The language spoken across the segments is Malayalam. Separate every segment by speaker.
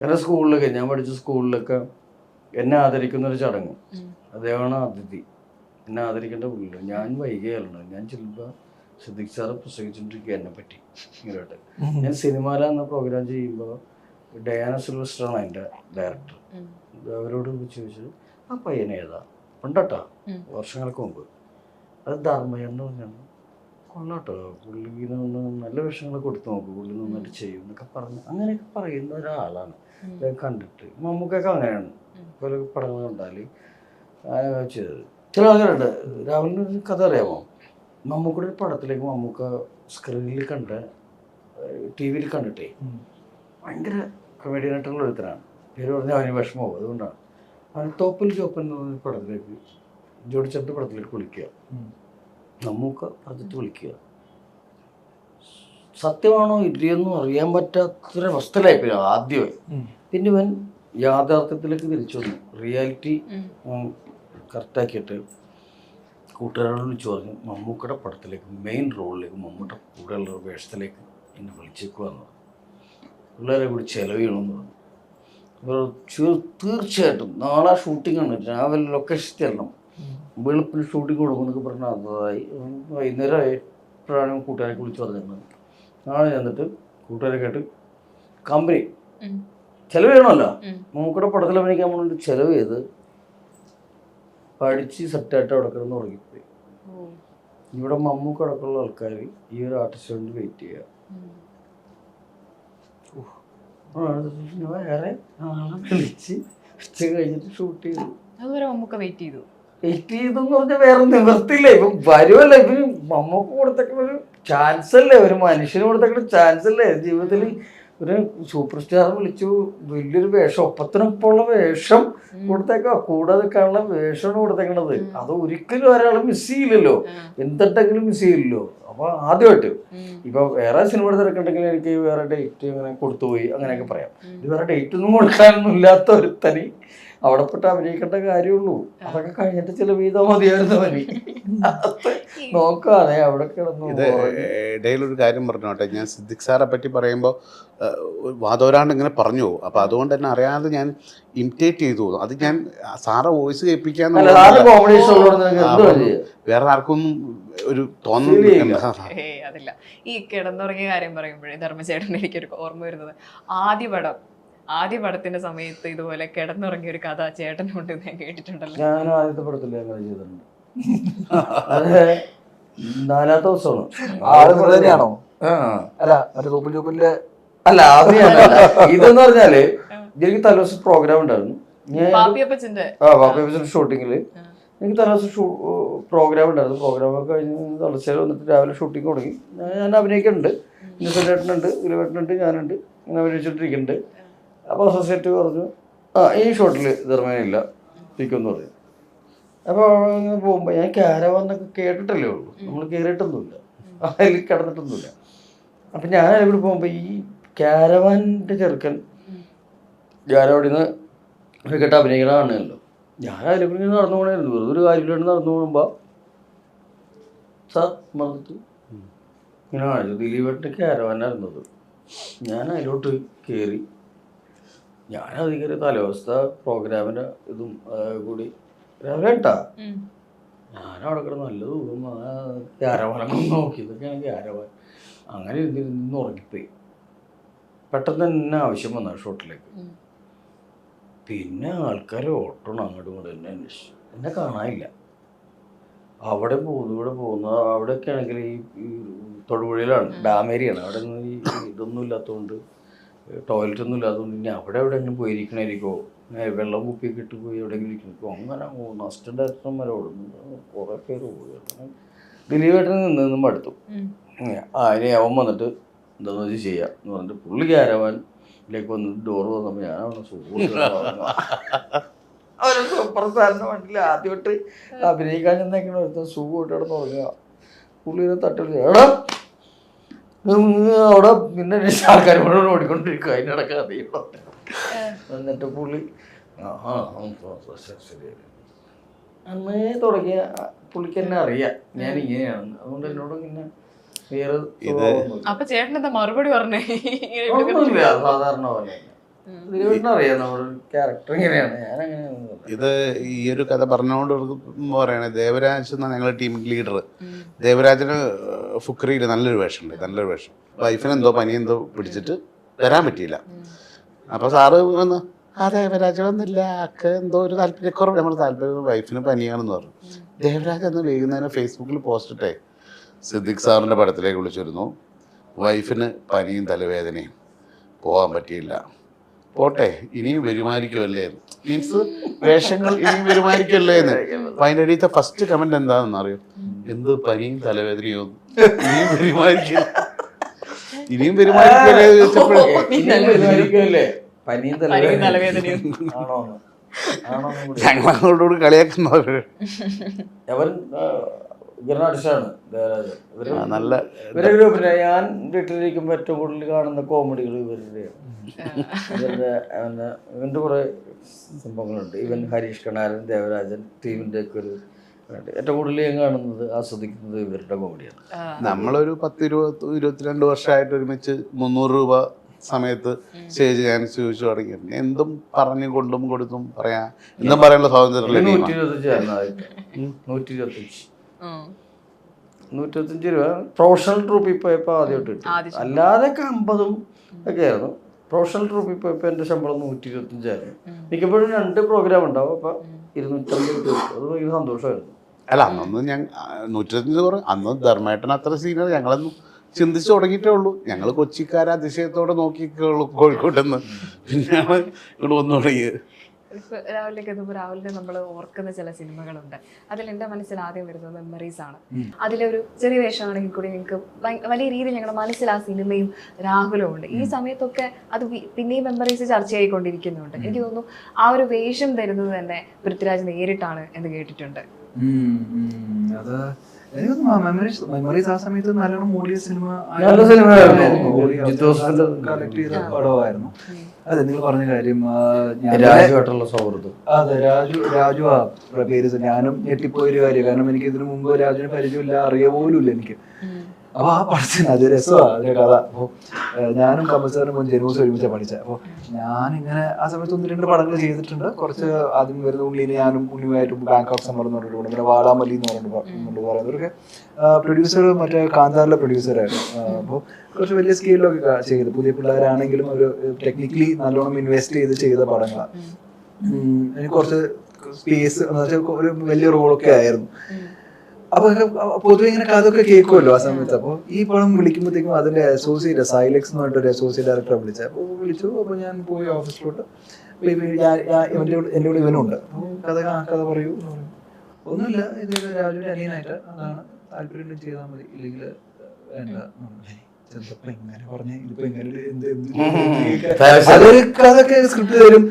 Speaker 1: എന്റെ സ്കൂളിലൊക്കെ ഞാൻ പഠിച്ച സ്കൂളിലൊക്കെ എന്നെ ആദരിക്കുന്ന ഒരു ചടങ്ങ്. അദ്ദേഹമാണ് അതിഥി. എന്നെ ആദരിക്കേണ്ട പുള്ളില്ല ഞാൻ വൈകിയാണ് ഞാൻ ചിലപ്പോൾ സിദ്ദിഖ് സാറ് പ്രസംഗിച്ചുകൊണ്ടിരിക്കുക എന്നെ പറ്റി ഇങ്ങോട്ട് ഞാൻ സിനിമാല എന്ന പ്രോഗ്രാം ചെയ്യുമ്പോൾ ഡയാന സിൽവസ്റ്ററാണ് അതിന്റെ ഡയറക്ടർ. അവരോട് ചോദിച്ചത് ആ പയ്യനേതാ ഏതാ? ഉണ്ടട്ടാ വർഷങ്ങൾക്ക് മുമ്പ്. അത് ധർമ്മയെന്ന് പറഞ്ഞാണ്. കൊള്ളാട്ടോ. പുള്ളി നിന്ന് നല്ല വിഷയങ്ങളൊക്കെ കൊടുത്തു നോക്കും പുള്ളി നന്നായിട്ട് ചെയ്യും എന്നൊക്കെ പറഞ്ഞ് അങ്ങനെയൊക്കെ പറയുന്ന ഒരാളാണ്. കണ്ടിട്ട് മമ്മൂക്കൊക്കെ അങ്ങനെയാണ്. പല പടങ്ങൾ കണ്ടാൽ ചെയ്തത്. ചില ആൾക്കാരുണ്ട്. രാവിലെ ഒരു കഥ അറിയാമോ? മമ്മൂക്കയുടെ ഒരു പടത്തിലേക്ക് മമ്മൂക്ക സ്ക്രീനിൽ കണ്ട ടി വിയിൽ കണ്ടിട്ടേ ഭയങ്കര കമേഡിയനായിട്ടുള്ള ഒരുത്തനാണ്. പേര് പറഞ്ഞാൽ അവന് വിഷമവും അതുകൊണ്ടാണ്. അവൻ തോപ്പൽ ചോപ്പൻ എന്ന് പറഞ്ഞ പടത്തിലേക്ക് ജോഡിച്ചന്റെ പടത്തിലേക്ക് വിളിക്കുക. മമ്മൂക്ക പറഞ്ഞിട്ട് വിളിക്കുക. സത്യമാണോ ഇല്ലയെന്നും അറിയാൻ പറ്റാത്തൊരവസ്ഥയിലായിപ്പോയി ആദ്യമേ. പിന്നെ ഇവൻ യാഥാർത്ഥ്യത്തിലേക്ക് തിരിച്ചു വന്നു. റിയാലിറ്റി. കറക്റ്റാക്കിയിട്ട് കൂട്ടുകാരോട് വിളിച്ചു പറഞ്ഞു മമ്മൂക്കയുടെ പടത്തിലേക്ക് മെയിൻ റോളിലേക്ക് മമ്മൂട്ട കൂടെയുള്ള വേഷത്തിലേക്ക് എന്നെ വിളിച്ചേക്കുക എന്ന് പറഞ്ഞു. പിള്ളേരെ കൂടി ചിലവ് ചെയ്യണമെന്ന് പറഞ്ഞു. അപ്പോൾ തീർച്ചയായിട്ടും നാളെ ഷൂട്ടിംഗ് ആണ്. രാവിലെ ലൊക്കേഷൻ ചെല്ലണം വെളുപ്പിൽ ഷൂട്ടിങ് കൊടുക്കുമെന്നൊക്കെ പറഞ്ഞാൽ അതായി. വൈകുന്നേരം ആയപ്പോഴാണ് കൂട്ടുകാരെ വിളിച്ചു പറഞ്ഞിരുന്നത് നാളെ ചെന്നിട്ട് കൂട്ടുകാരെ കേട്ട് കമ്പനി. ചെലവ് ചെയ്യണമല്ലോ? മൂക്കുടെ പടത്തിൽ അഭിനയിക്കാൻ വേണ്ടി ചെലവ് ചെയ്ത് പഠിച്ച് സെറ്റായിട്ട് അവിടെ കിടന്ന്
Speaker 2: തുടങ്ങിപ്പോയി.
Speaker 1: ഇവിടെ മമ്മൂക്ക് അടക്കമുള്ള ആൾക്കാർ ഈ ഒരു ആർട്ടിസ്റ്റ് വേണ്ടി വെയിറ്റ് ചെയ്യുക. ഏറെ വിളിച്ച് ഉച്ച കഴിഞ്ഞിട്ട് ഷൂട്ട് ചെയ്തു.
Speaker 2: അതുവരെ മമ്മൂക്ക വെയിറ്റ് ചെയ്തു.
Speaker 1: വെയിറ്റ് ചെയ്തെന്ന് പറഞ്ഞാൽ വേറെ നിവർത്തില്ല ഇപ്പം വരുമല്ല ഇവർ മമ്മക്ക് കൊടുത്തേക്കുന്ന ഒരു ചാൻസ് അല്ലേ? ഒരു മനുഷ്യന് കൊടുത്തേക്കുന്ന ചാൻസ് അല്ലേ? ജീവിതത്തിൽ ഒരു സൂപ്പർ സ്റ്റാർ വിളിച്ചു. വലിയൊരു വേഷം ഒപ്പത്തിനൊപ്പമുള്ള വേഷം കൊടുത്തേക്ക. കൂടെ നിൽക്കാനുള്ള വേഷമാണ് കൊടുത്തേക്കണത്. അത് ഒരിക്കലും ഒരാൾ മിസ് ചെയ്യില്ലല്ലോ. എന്തിട്ടെങ്കിലും മിസ് ചെയ്യില്ലല്ലോ. അപ്പൊ ആദ്യമായിട്ട് ഇപ്പൊ വേറെ സിനിമ തിരക്കുണ്ടെങ്കിൽ എനിക്ക് വേറെ ഡേറ്റ് അങ്ങനെ കൊടുത്തുപോയി അങ്ങനെയൊക്കെ പറയാം. ഇത് വേറെ ഡേറ്റ് ഒന്നും കൊടുക്കാനൊന്നും ഇല്ലാത്ത ഒരുത്തനി അവിടെ പെട്ട് അഭിനയിക്കേണ്ട കാര്യമുള്ളൂ. അതൊക്കെ കഴിഞ്ഞിട്ട് ചില വീതം മതിയായിരുന്നു പനി നോക്കാതെ അവിടെ കിടന്നു
Speaker 3: ഇത് ഇടയിലൊരു കാര്യം പറഞ്ഞോട്ടെ ഞാൻ സിദ്ദിഖ് സാറെ പറ്റി പറയുമ്പോൾ വാതോരാണ്ട് ഇങ്ങനെ പറഞ്ഞു പോകും. അപ്പൊ അതുകൊണ്ട് തന്നെ അറിയാതെ ഞാൻ ഇമിറ്റേറ്റ് ചെയ്തു പോകും അത് ഞാൻ സാറെ വോയിസ്
Speaker 1: കേൾപ്പിക്കാൻ
Speaker 3: വേറെ ആർക്കൊന്നും ഒരു തോന്നുന്നില്ല
Speaker 2: ഈ കിടന്നുറങ്ങിയ കാര്യം പറയുമ്പോഴേ ധർമ്മചേട്ടൻ എനിക്കൊരു ഓർമ്മ വരുന്നത്. ആദ്യ പടം ആദ്യ പടത്തിന്റെ സമയത്ത് ഇതുപോലെ കിടന്നുറങ്ങിയ ഒരു കഥ ചേട്ടനുണ്ട് ഞാൻ കേട്ടിട്ടുണ്ടല്ലോ.
Speaker 1: ഞാനും ആദ്യത്തെ പടത്തിൽ അങ്ങനെ ചെയ്തിട്ടുണ്ട്. അത് നാലാമത്തെ ദിവസമാണ്.
Speaker 4: ആൾ തന്നെയാണോ? അല്ല മറ്റേ സൂപ്പർ ജൂപ്പിന്റെ
Speaker 1: അല്ല അത് ഇതെന്ന് പറഞ്ഞാൽ എനിക്ക് തലേദിവസം പ്രോഗ്രാം ഉണ്ടായിരുന്നു. ഞാൻ
Speaker 2: പാപ്പിയപ്പച്ചന്റെ
Speaker 1: ആ വാപ്പ ഷൂട്ടിങ്ങിൽ എനിക്ക് തലേദിവസം ഷൂ പ്രോഗ്രാം ഉണ്ടായിരുന്നു. പ്രോഗ്രാം ഒക്കെ കഴിഞ്ഞ് തലശ്ശേരി വന്നിട്ട് രാവിലെ ഷൂട്ടിംഗ് തുടങ്ങി. ഞാൻ- അഭിനയിക്കുന്നുണ്ട്. ഇന്നസെന്റ് ഏട്ടനുണ്ട് ഗുരുവേട്ടനുണ്ട് ഞാനുണ്ട്. ഇങ്ങനെ അഭിനയിച്ചോണ്ടിരിക്കുന്നുണ്ട്. അപ്പോൾ അസോസിയേറ്റ് പറഞ്ഞു ആ ഈ ഷോട്ടിൽ ധർമ്മേനില്ല ഇരിക്കുമെന്ന് പറഞ്ഞു അപ്പോൾ ഇങ്ങനെ പോകുമ്പോൾ ഞാൻ ക്യാരവാന്നൊക്കെ കേട്ടിട്ടല്ലേ ഉള്ളൂ. നമ്മൾ കയറിയിട്ടൊന്നുമില്ല അതിൽ കിടന്നിട്ടൊന്നുമില്ല. അപ്പം ഞാൻ ഇവിടെ പോകുമ്പോൾ ഈ ക്യാരവാന്റെ ചെറുക്കൻ ഞാനവിടെ നിന്ന് ക്രിക്കറ്റ് അഭിനയിക്കണ കാണുന്നല്ലോ ഞാൻ അതിലൂടെ ഇങ്ങനെ നടന്നു പോകണമായിരുന്നു വെറുതെ ഒരു കാര്യമില്ലാണ്ട് നടന്നു പോകുമ്പോൾ സാർ മറന്നിട്ട്? ഇങ്ങനെ കാണിച്ചു ദിലീപേട്ടന്റെ ക്യാരവാനായിരുന്നത്. ഞാൻ അതിലോട്ട് കയറി ഞാൻ അധികം തലവസ്ഥ പ്രോഗ്രാമിന്റെ ഇതും കൂടി രാവിലെ കേട്ടാ. ഞാൻ അവിടെ കിടന്ന് നല്ല ദൂരം ക്യാരവാനൊക്കെ നോക്കി. ഇതൊക്കെയാണ് ക്യാരവാൻ അങ്ങനെ ഇരുന്നിരുന്ന് ഉറങ്ങിപ്പോയി. പെട്ടെന്ന് തന്നെ ആവശ്യം വന്ന ഷോട്ടിലേക്ക്. പിന്നെ ആൾക്കാർ ഓട്ടണം അങ്ങോട്ടും ഇങ്ങോട്ടും. എന്നെ അന്വേഷിച്ചു. എന്നെ കാണാനില്ല. അവിടെ പോകുന്നു ഇവിടെ പോകുന്ന. അവിടെയൊക്കെ ആണെങ്കിൽ ഈ തൊടുപുഴയിലാണ് ഡാമേരിയാണ്. അവിടെ ഈ ഇതൊന്നും ഇല്ലാത്തതുകൊണ്ട് ടോയ്ലറ്റ് ഒന്നും ഇല്ലാത്തതുകൊണ്ട് ഇനി അവിടെ എവിടെയെങ്കിലും പോയിരിക്കണായിരിക്കോ വെള്ളം കുപ്പിയൊക്കെ ഇട്ട് പോയി എവിടെയെങ്കിലും ഇരിക്കണോ അങ്ങനെ നഷ്ടം ഓടുന്നു കുറേ പേര് പോയി. അങ്ങനെ ദിലീപേട്ടൻ നിന്ന് നിന്നും അടുത്തു. ആ ഇനി അവൻ വന്നിട്ട് എന്താണെന്ന് വെച്ചാൽ ചെയ്യാം എന്ന് പറഞ്ഞിട്ട് പുള്ളി ക്യാരവാനിലേക്ക് വന്നിട്ട് ഡോറ് വന്നപ്പോൾ ഞാൻ അവിടെ സുഖം അവരെ സൂപ്പർസ്റ്റാറിന്റെ വണ്ടിയിൽ ആദ്യമായിട്ട് അഭിനയിക്കാൻ ചെന്നേക്കണ ഒരുത്തൻ സുഖമായിട്ട് അവിടെ തുടങ്ങുക പുള്ളിനെ തട്ടി എടാ അവിടെ പിന്നെ ആൾക്കാർ മുഴുവൻ ഓടിക്കൊണ്ടിരിക്കുക അതിന്റെ ഇടയ്ക്ക് അറിയണം എന്നിട്ട് പുള്ളി ആ ശരി അന്നേ തുടങ്ങിയ പുള്ളിക്ക് എന്നെ അറിയാം. ഞാൻ ഇങ്ങനെയാണ്. അതുകൊണ്ട് എന്നോട് ഇങ്ങനെ വേറെ
Speaker 2: അപ്പൊ ചേട്ടൻ എന്താ മറുപടി പറഞ്ഞേ?
Speaker 1: സാധാരണ പോലെ.
Speaker 3: ഇത് ഈ ഒരു കഥ പറഞ്ഞുകൊണ്ട് പറയണേ ദേവരാജ് എന്നാണ് ഞങ്ങളുടെ ടീം ലീഡർ ദേവരാജിന് ഫുക്രിയിൽ നല്ലൊരു വേഷമുണ്ട് നല്ലൊരു വേഷം. വൈഫിനെന്തോ പനി എന്തോ പിടിച്ചിട്ട് വരാൻ പറ്റിയില്ല. അപ്പൊ സാറ് വന്ന് ആ ദേവരാജ് വന്നില്ല അക്ക് എന്തോ ഒരു താല്പര്യക്കുറവ്. നമ്മുടെ താല്പര്യം വൈഫിന് പനിയാണെന്ന് പറഞ്ഞു. ദേവരാജ് എന്ന് വൈകുന്നേരം ഫേസ്ബുക്കിൽ പോസ്റ്റ് ഇട്ടേ. സിദ്ദിഖ് സാറിന്റെ പടത്തിലേക്ക് വിളിച്ചിരുന്നു. വൈഫിന് പനിയും തലവേദനയും. പോകാൻ പറ്റിയില്ല. പോട്ടെ ഇനിയും വരുമാനിക്കുമല്ലേ മീൻസ് വേഷങ്ങൾ ഇനിയും വരുമാനിക്കുമല്ലേ എന്ന്. അപ്പൊ അതിന്റെ ഫസ്റ്റ് കമന്റ് എന്താണെന്ന് അറിയോ? എന്ത് പനിയും തലവേദനയോ ഇനിയും വരുമാനിക്കില്ല. ഇനിയും വരുമാനിക്കല്ലേ ചോദിച്ചപ്പോഴേ. ഞങ്ങളോട് കളിയാക്കുന്നവര്.
Speaker 1: അവൻ ദേവരാജൻ
Speaker 3: ഇവർ നല്ല
Speaker 1: ഇവരുടെ ഞാൻ വീട്ടിലിരിക്കുമ്പോൾ ഏറ്റവും കൂടുതൽ കാണുന്ന കോമഡികൾ ഇവരുടെയാണ്. ഇവരുടെ ഇവന്റെ കുറേ സംഭവങ്ങളുണ്ട്. ഇവൻ ഹരീഷ് കണാരൻ ദേവരാജൻ ടീമിന്റെ ഒക്കെ ഒരു. ഏറ്റവും കൂടുതൽ ഞാൻ കാണുന്നത് ആസ്വദിക്കുന്നത് ഇവരുടെ കോമഡിയാണ്.
Speaker 3: നമ്മളൊരു പത്ത് ഇരുപത് ഇരുപത്തിരണ്ട് വർഷമായിട്ട് ഒരുമിച്ച് മുന്നൂറ് രൂപ സമയത്ത് സ്റ്റേജ് ഞാൻ ചോദിച്ചു തുടങ്ങി എന്തും പറഞ്ഞു കൊണ്ടും കൊടുത്തും പറയാ. എന്തും പറയാനുള്ള സ്വാതന്ത്ര്യമുള്ള
Speaker 1: നൂറ്റി
Speaker 3: ടീമാണ്
Speaker 1: ഇരുപത്തഞ്ചായിരുന്നു ആദ്യത്തെ നൂറ്റി ഇരുപത്തഞ്ച്
Speaker 2: ഉം.
Speaker 1: നൂറ്റി ഇരുപത്തഞ്ച് രൂപ. പ്രൊഫഷണൽ ട്രൂപ്പിൽ പോയപ്പോൾ ആദ്യമായിട്ട് കിട്ടി.
Speaker 2: അല്ലാതെ.
Speaker 1: അല്ലാതെയൊക്കെ അമ്പതും ഒക്കെ ആയിരുന്നു പ്രൊഫഷണൽ ട്രൂപ്പിൽ പോയപ്പോൾ എന്റെ ശമ്പളം നൂറ്റി ഇരുപത്തഞ്ചായിരുന്നു മിക്കപ്പോഴും രണ്ട് പ്രോഗ്രാം ഉണ്ടാവും. അപ്പോൾ ഇരുന്നൂറ്റമ്പത് രൂപ അത് ഭയങ്കര സന്തോഷമായിരുന്നു.
Speaker 3: അല്ല അന്നൊന്നും ഞാൻ നൂറ്റിരത്തഞ്ച് കുറവ് അന്ന് ധർമ്മേട്ടൻ അത്ര സീനിയർ ഞങ്ങളൊന്നും ചിന്തിച്ചു തുടങ്ങിയിട്ടേ ഉള്ളൂ. ഞങ്ങൾ കൊച്ചിക്കാരെ അതിശയത്തോടെ ഉള്ളൂ കോഴിക്കോട്ടെന്ന്. പിന്നെയാണ് ഇവിടെ വന്നു തുടങ്ങിയത്
Speaker 2: രാവിലേക്ക് എത്തുമ്പോൾ രാവിലെ നമ്മൾ ഓർക്കുന്ന ചില സിനിമകളുണ്ട്. അതിൽ എന്റെ മനസ്സിൽ ആദ്യം വരുന്നത് മെമ്മറീസ് ആണ്. അതിലൊരു ചെറിയ വേഷമാണെങ്കിൽ കൂടി നിങ്ങൾക്ക് വലിയ രീതിയിൽ ഞങ്ങളുടെ മനസ്സിൽ ആ സിനിമയും രാഹുലും ഉണ്ട് ഈ സമയത്തൊക്കെ അത് പിന്നെയും മെമ്മറീസ് ചർച്ചയായിക്കൊണ്ടിരിക്കുന്നുണ്ട്. എനിക്ക് തോന്നുന്നു ആ ഒരു വേഷം തരുന്നത് തന്നെ പൃഥ്വിരാജ് നേരിട്ടാണ് എന്ന് കേട്ടിട്ടുണ്ട്.
Speaker 4: അത് മെമ്മറീസ് മെമ്മറീസ് ആ സമയത്ത് നല്ലോണം മൂടിയ സിനിമ
Speaker 1: നല്ല ജോസഫിന്റെ
Speaker 4: കളക്ട് ചെയ്ത പടമായിരുന്നു. അതെ നിങ്ങൾ പറഞ്ഞ കാര്യം ഞാൻ
Speaker 1: രാജുവായിട്ടുള്ള സൗഹൃദം
Speaker 4: അതെ രാജു രാജു ആ പേര് ഞാനും ഞെട്ടിപ്പോയൊരു കാര്യം കാരണം എനിക്ക് ഇതിനു മുമ്പ് രാജുവിനെ പരിചയമില്ല അറിയ പോലും ഇല്ല എനിക്ക് അപ്പൊ ആ പടത്തിന് അത് രസമാണ്. കഥ. അപ്പൊ ഞാനും കമൽ സാറിനും മുൻ ജനൂസ് ഒരുമിച്ചാണ് പഠിച്ചത്. അപ്പൊ ഞാനിങ്ങനെ ആ സമയത്ത് ഒന്ന് രണ്ട് പടങ്ങൾ ചെയ്തിട്ടുണ്ട്. കുറച്ച് ആദ്യം വരുന്ന ഉള്ളിനെ ഞാനും ഉണ്ണിയുമായിട്ടും ബാങ്കോക്ക് സമ്മർ എന്ന് പറഞ്ഞിട്ടുണ്ട് പിന്നെ വാടാമല്ലി എന്ന് പറഞ്ഞിട്ട് പ- എന്നുകൊണ്ട് പറയുന്നവരൊക്കെ പ്രൊഡ്യൂസർ മറ്റേ കാന്താറിലെ പ്രൊഡ്യൂസറായിരുന്നു അപ്പോൾ കുറച്ച് വലിയ സ്കെയിലൊക്കെ ചെയ്ത്. പുതിയ പിള്ളേരാണെങ്കിലും ഒരു ടെക്നിക്കലി നല്ലോണം ഇൻവെസ്റ്റ് ചെയ്ത് ചെയ്ത പടങ്ങളാണ് എനിക്ക് കുറച്ച് സ്പേസ് എന്ന് വെച്ചാൽ ഒരു വലിയ റോളൊക്കെ ആയിരുന്നു. അപ്പൊ പൊതുവെ ഇങ്ങനെ കഥൊക്കെ കേൾക്കുമല്ലോ ആ സമയത്ത്. അപ്പോൾ ഈ പടം വിളിക്കുമ്പോഴത്തേക്കും അതിന്റെ അസോസിയേറ്റ് സൈലക്സ് എന്ന് പറഞ്ഞിട്ട് ഒരു അസോസിയേറ്റ് ഡയറക്ടറെ വിളിച്ചത്. അപ്പോൾ വിളിച്ചു. അപ്പോൾ ഞാൻ പോയി ഓഫീസിലോട്ട് എന്റെ എന്റെ കൂടെ ഇവനുണ്ട്. കഥ ആ കഥ പറയൂ ഒന്നുമില്ല. ഇത് രാജുവിന്റെ അനിയനായിട്ട്. അതാണ് താല്പര്യം ചെയ്താൽ മതി. ഇല്ലെങ്കിൽ പറഞ്ഞു. ചെന്നപ്പോ ഇങ്ങനെ പറഞ്ഞ ഇതിപ്പോ ഇങ്ങനെ ഒരു എന്ത് എന്ത്
Speaker 1: Parasite.
Speaker 4: അതൊരു കഥയൊക്കെ സ്ക്രിപ്റ്റ് തരും.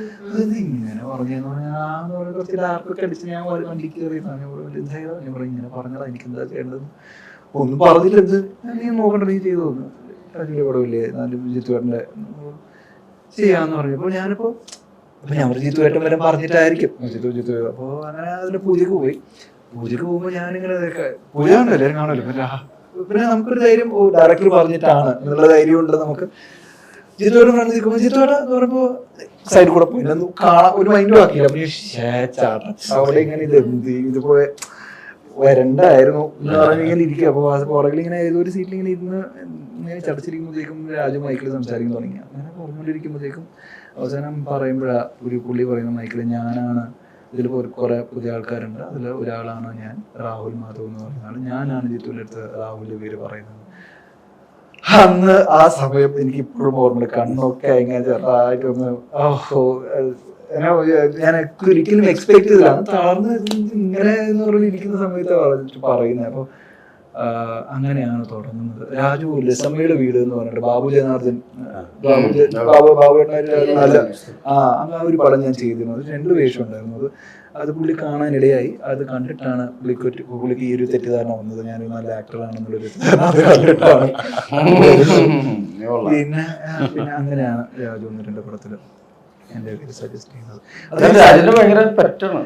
Speaker 4: ഇങ്ങനെ പറഞ്ഞെന്ന് പറഞ്ഞാൽ പറഞ്ഞ് കുറച്ച് ഡാർക്കൊക്കെ അടിച്ച് ഞാൻ ഒരു കയറി ഞാൻ പറഞ്ഞു, എന്തായാലും ഞാൻ പറഞ്ഞു ഇങ്ങനെ പറഞ്ഞതാ എനിക്ക് എന്താ ചെയ്യേണ്ടത്? ഒന്നും പറഞ്ഞില്ല. എന്ത് നീ നോക്കണ്ട നീ ചെയ്തു വലിയ പടമില്ലേ നല്ല ജിത്തുവേട്ടന്റെ ചെയ്യാന്ന് പറഞ്ഞപ്പോൾ ഞാനിപ്പോ അപ്പൊ ഞാൻ ജിത്തുവേട്ടൻ വരെ പറഞ്ഞിട്ടായിരിക്കും. ജിത്തു അങ്ങനെ അതിന്റെ പൂജക്ക് പോയി. പൂജക്ക് പോകുമ്പോ ഞാനിങ്ങനെ പൂജ കണ്ടല്ലോ എല്ലാവരും കാണുമല്ലോ. പിന്നെ നമുക്കൊരു ധൈര്യം ഓ ഡയറക്ടർ പറഞ്ഞിട്ടാണ് എന്നുള്ള ധൈര്യം ഉണ്ട് നമുക്ക്. ജിത്തോടെ ഫ്രണ്ട് നിൽക്കുമ്പോൾ ജിത്തോടെ എന്ന് പറയുമ്പോൾ സൈഡിൽ കൂടെ പോയി. കാണാൻ ഒരു മൈൻഡും ആക്കിയില്ല. അവിടെ ഇങ്ങനെ ഇത് എന്ത് ഇത് പോയ വരണ്ടായിരുന്നു എന്ന് പറഞ്ഞിങ്ങനെ ഇരിക്കുക. അപ്പൊ ആ പുറകിൽ ഇങ്ങനെ ഏതോ ഒരു സീറ്റിൽ ഇങ്ങനെ ഇരുന്ന് ഇങ്ങനെ ചടച്ചിരിക്കുമ്പോഴത്തേക്കും രാജു മൈക്കിൾ സംസാരിക്കാൻ തുടങ്ങി. അങ്ങനെ പറഞ്ഞുകൊണ്ടിരിക്കുമ്പോഴത്തേക്കും അവസാനം പറയുമ്പോഴാ ഒരു പുള്ളി പറയുന്ന മൈക്കിൾ ഞാനാണ് ഇതിൽ കുറെ പുതിയ ആൾക്കാരുണ്ട്. അതിൽ ഒരാളാണ് ഞാൻ രാഹുൽ മാധവ് എന്ന് പറയുന്ന ആൾ ഞാനാണ് ജിത്തുവിന്റെ അടുത്ത് രാഹുലിന്റെ പേര് പറയുന്നത്. അന്ന് ആ സമയം എനിക്ക് ഇപ്പോഴും ഓർമ്മയുണ്ട്. കണ്ണൊക്കെ ഇങ്ങനെ ചെറുതായിട്ടൊന്ന് ഓഹോ ഞാൻ ഒരിക്കലും എക്സ്പെക്ട് ചെയ്തില്ല. അന്ന് തളർന്ന് ഇങ്ങനെ എന്ന് പറഞ്ഞിരിക്കുന്ന സമയത്ത് പറയുന്നത്. അപ്പോൾ അങ്ങനെയാണ് തുടങ്ങുന്നത്. രാജു ലസമ്മയുടെ വീട് എന്ന് പറഞ്ഞിട്ട് ബാബു ജനാർദ്ദൻ ബാബു ബാബു ബാബുവേട്ടനായിട്ട് നല്ല ആ അങ്ങനെ ഒരു പടം ഞാൻ ചെയ്തിരുന്നു അത് രണ്ട് വേഷം ഉണ്ടായിരുന്നു അത് പുള്ളി കാണാനിടയായി. അത് കണ്ടിട്ടാണ് പുള്ളിക്ക് ഒരു- പുള്ളിക്ക് ഈ ഒരു തെറ്റിദ്ധാരണ വന്നത്. ഞാൻ നല്ല ആക്ടറാണെന്നുള്ളൊരു കണ്ടിട്ടാണ്. പിന്നെ പിന്നെ അങ്ങനെയാണ് രാജു ഒന്ന് രണ്ട് പടത്തിൽ എന്റെ പേര് സജസ്റ്റ് ചെയ്യുന്നത്.
Speaker 1: രാജന്റെ ഭയങ്കര പെറ്റാണ്.